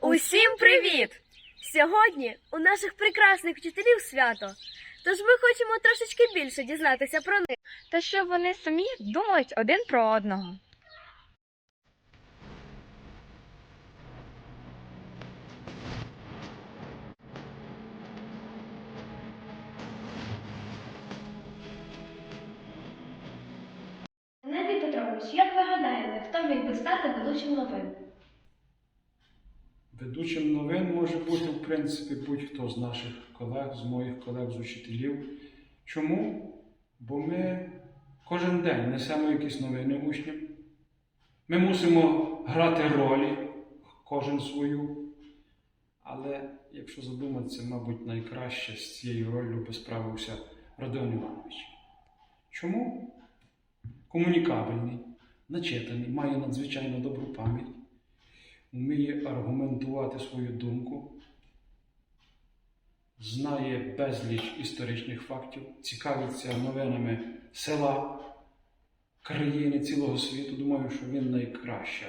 Усім привіт! Сьогодні у наших прекрасних вчителів свято. Тож ми хочемо трошечки більше дізнатися про них. Та що вони самі думають один про одного. Геннадій Петрович, як ви гадаєте, хто міг би стати ведучим новин? Ведучим новин може бути, в принципі, будь-хто з наших колег, з моїх колег, з учителів. Чому? Бо ми кожен день несемо якісь новини учням. Ми мусимо грати ролі, кожен свою. Але якщо задуматися, мабуть, найкраще з цією роллю би справився Родіон Іванович. Чому? Комунікабельний, начитаний, має надзвичайно добру пам'ять вміє аргументувати свою думку, знає безліч історичних фактів, цікавиться новинами села, країни, цілого світу. Думаю, що він найкраща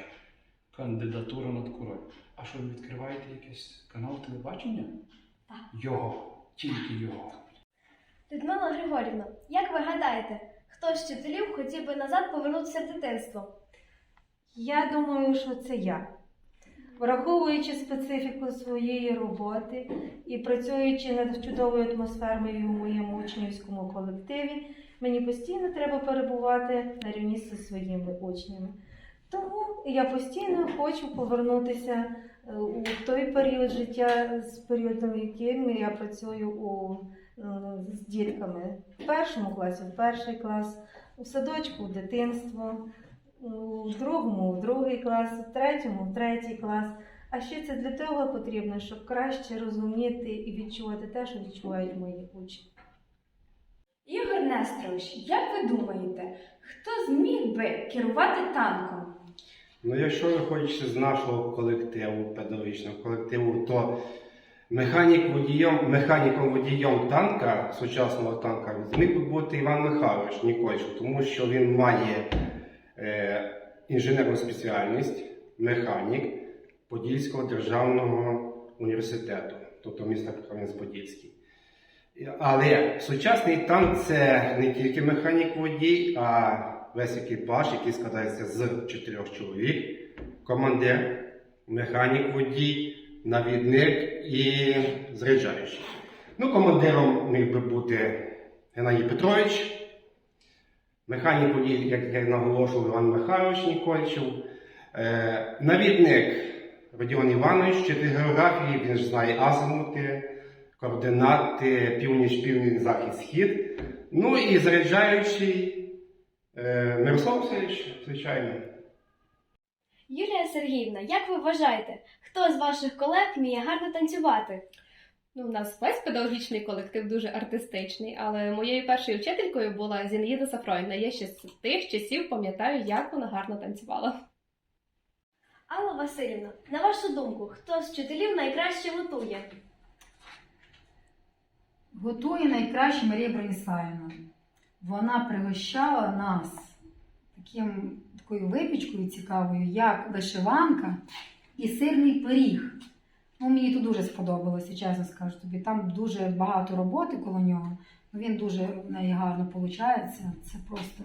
кандидатура над король. А що ви відкриваєте якийсь канал телебачення? Так. Його, тільки його. Людмила Григорівна, як ви гадаєте, хто з вчителів хотів би назад повернутися в дитинство? Я думаю, що це я. Враховуючи специфіку своєї роботи і працюючи над чудовою атмосферою в моєму учнівському колективі, мені постійно треба перебувати на рівні зі своїми учнями. Тому я постійно хочу повернутися е, у той період життя, з періодом, яким я працюю у, е, з дітками в першому класі, в перший клас, у садочку, у дитинство у другому, в другий клас, в третьому, в третій клас. А ще це для того потрібно, щоб краще розуміти і відчувати те, що відчувають мої учні. Ігор Несторович, як ви думаєте, хто зміг би керувати танком? Ну, якщо ви хочете з нашого колективу, педагогічного колективу, то механік водієм, механіком водієм танка, сучасного танка, зміг би бути Іван Михайлович Нікольчук, тому що він має інженерну спеціальність, механік Подільського державного університету, тобто міста Кам'янець-Подільський. Але сучасний танк це не тільки механік водій, а весь екіпаж, який складається з чотирьох чоловік: командир, механік водій, навідник і заряджаючий. Ну, командиром міг би бути Геннадій Петрович, механік водій, як я наголошував, Іван Михайлович Нікольчев, е, навідник Родіон Іванович, вчитель географії, він ж знає азимути, координати, північ, північ, захід, схід. Ну і заряджаючий е, Мирослав Васильович, звичайно. Юлія Сергіївна, як ви вважаєте, хто з ваших колег вміє гарно танцювати? Ну, у нас весь педагогічний колектив дуже артистичний, але моєю першою вчителькою була Зінаїда Сафронівна. Я ще з тих часів пам'ятаю, як вона гарно танцювала. Алла Васильівна, на вашу думку, хто з вчителів найкраще готує? Готує найкраще Марія Бронісаївна. Вона пригощала нас таким, такою випічкою цікавою, як вишиванка і сирний пиріг. Ну, мені тут дуже сподобалося, чесно скажу тобі. Там дуже багато роботи коло нього. Ну, Він дуже в неї гарно виходить. Це просто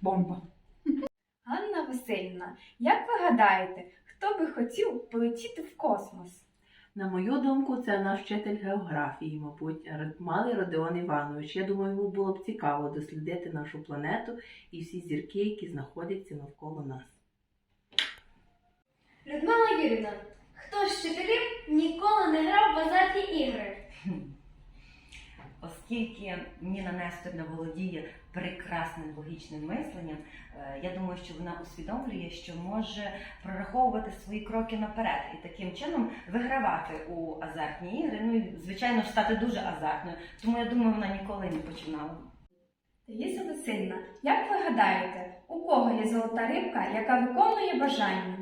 бомба. Ганна Васильівна, як ви гадаєте, хто би хотів полетіти в космос? На мою думку, це наш вчитель географії, мабуть, Малий Родіон Іванович. Я думаю, йому було б цікаво дослідити нашу планету і всі зірки, які знаходяться навколо нас. Людмила Юрівна, хто з вчителів ніколи не грав в азартні ігри? Оскільки Ніна Несторівна володіє прекрасним логічним мисленням, е, я думаю, що вона усвідомлює, що може прораховувати свої кроки наперед і таким чином вигравати у азартні ігри. Ну і звичайно стати дуже азартною. Тому я думаю, вона ніколи не починала. Таїса Васильівна, як ви гадаєте, у кого є золота рибка, яка виконує бажання?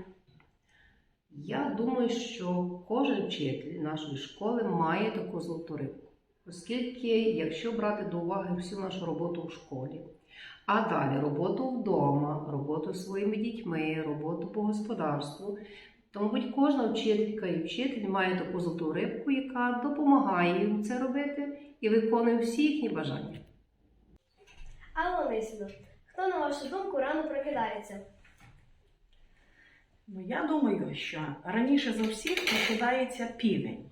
Я думаю, що кожен вчитель нашої школи має таку золоту рибку. Оскільки, якщо брати до уваги всю нашу роботу в школі, а далі роботу вдома, роботу зі своїми дітьми, роботу по господарству, То, мабуть, кожна вчителька і вчитель має таку золоту рибку, яка допомагає їм це робити і виконує всі їхні бажання. Алла Лисіно, хто, на вашу думку, рано прокидається? Ну, я думаю, що раніше за всіх прокидається півень.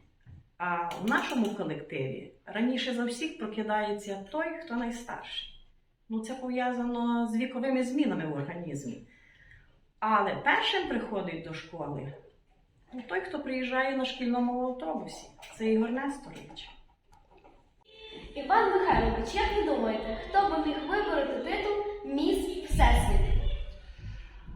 А в нашому колективі раніше за всіх прокидається той, хто найстарший. Ну, це пов'язано з віковими змінами в організмі. Але першим приходить до школи ну, той, хто приїжджає на шкільному автобусі. Це Ігор Несторович. Іван Михайлович, як ви думаєте, хто би міг вибороти титул Міс Всесвіт?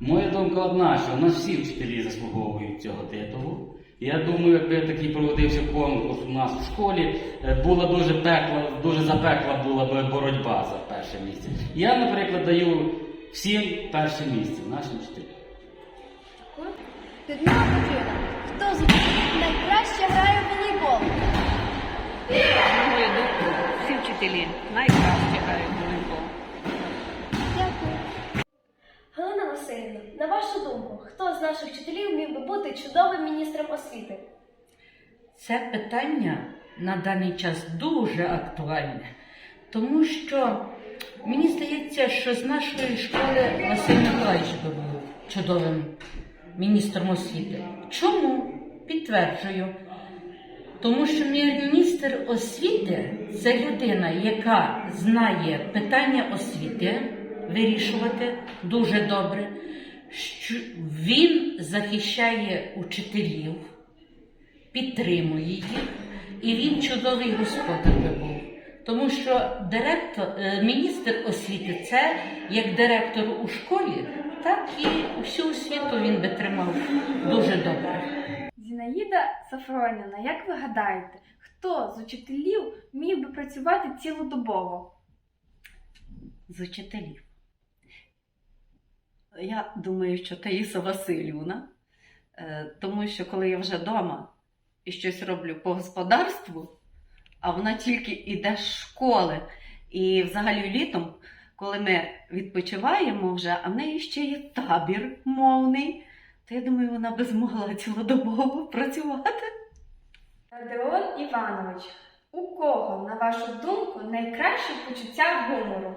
Моя думка одна, що у нас всі вчителі заслуговують цього титулу. Я думаю, якби такий проводився конкурс у нас у школі, е, була дуже пекла, дуже запекла була б боротьба за перше місце. Я, наприклад, даю всім перше місце нашим вчителям. Людмила Петрівна, хто з учителів найкраще грає в волейбол? На мою думку, всі вчителі найкраще наших вчителів міг би бути чудовим міністром освіти? Це питання на даний час дуже актуальне, тому що мені здається, що з нашої школи Василь Миколаївич би був чудовим міністром освіти. Чому? Підтверджую. Тому що міністр освіти це людина, яка знає питання освіти вирішувати дуже добре, він захищає учителів, підтримує їх, і він чудовий господар був. Тому що директор, е, міністр освіти це як директор у школі, так і всю освіту він би тримав дуже добре. Зінаїда Сафронівна, як ви гадаєте, хто з учителів міг би працювати цілодобово? з учителів. Я думаю, що Таїса Васильівна, е, тому що коли я вже вдома і щось роблю по господарству, а вона тільки йде з школи. І взагалі літом, коли ми відпочиваємо вже, а в неї ще є табір мовний, то я думаю, вона би змогла цілодобово працювати. Родеон Іванович, у кого, на вашу думку, найкраще почуття гумору?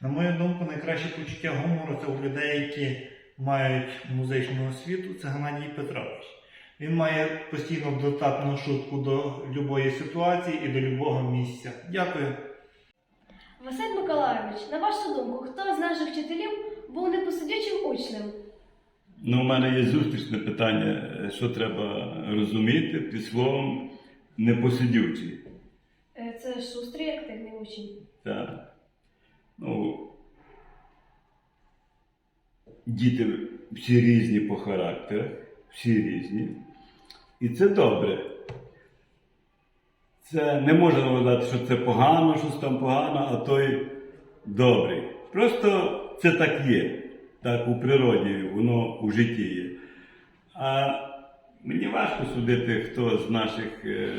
На мою думку, найкраще почуття гумору це у людей, які мають музичну освіту, це Геннадій Петрович. Він має постійно дотатну шутку до будь-якої ситуації і до будь-якого місця. Дякую. Василь Миколайович, на вашу думку, хто з наших вчителів був непосидючим учнем? Ну, у мене є зустрічне питання, що треба розуміти під словом непосидючий. Е, Це шустрий активний учень. Так. Ну, діти всі різні по характерах, всі різні. І це добре. Це не можна вважати, що це погано, щось там погано, а той добрий. Просто це так є. Так у природі, воно у житті є. А мені важко судити, хто з наших е,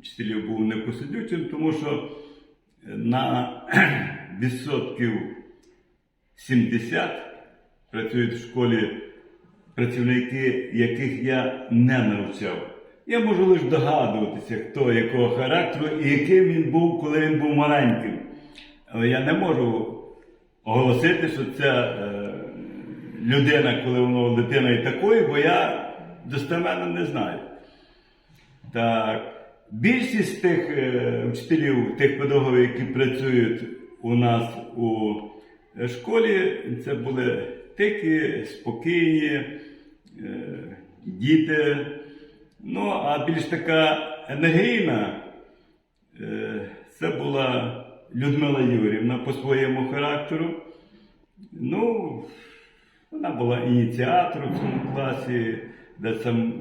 вчителів був непосидючим, тому що на відсотків 70 працюють в школі працівники, яких я не навчав. Я можу лише догадуватися, хто якого характеру і яким він був, коли він був маленьким. Але я не можу оголосити, що ця е, людина, коли воно дитина і такою, бо я достеменно не знаю. Так, більшість тих е, вчителів, тих педагогів, які працюють у нас у школі, це були тихі, спокійні е, діти. Ну, а більш така енергійна, е, це була Людмила Юрівна по своєму характеру. Ну, вона була ініціатором в цьому класі, де там,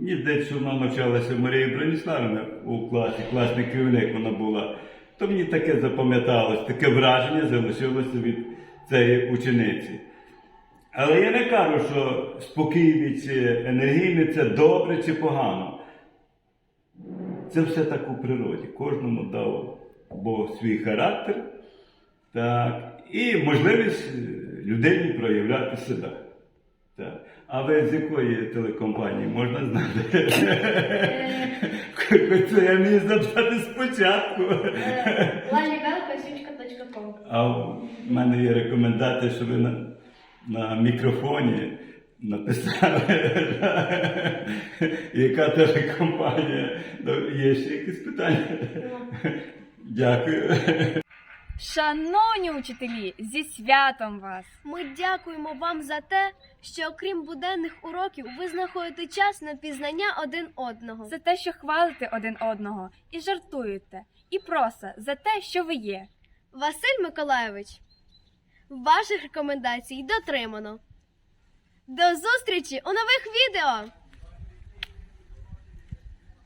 мені здається, вона навчалася Марії Броніславівні у класі, класний керівник вона була. То мені таке запам'яталось, таке враження залишилося від цієї учениці. Але я не кажу, що спокійний чи енергійний це добре чи погано. Це все так у природі. Кожному дав Бог свій характер так, і можливість людині проявляти себе. Так. А ви з якої телекомпанії можна знати? Це я міг запитати спочатку. Лалібелкосючка.ком А в мене є рекомендація, щоб ви на, на мікрофоні написали, яка телекомпанія. Ну, Є ще якісь питання? Дякую. Шановні учителі, зі святом вас! Ми дякуємо вам за те, що окрім буденних уроків ви знаходите час на пізнання один одного. За те, що хвалите один одного і жартуєте, і просто за те, що ви є. Василь Миколайович, ваших рекомендацій дотримано. До зустрічі у нових відео!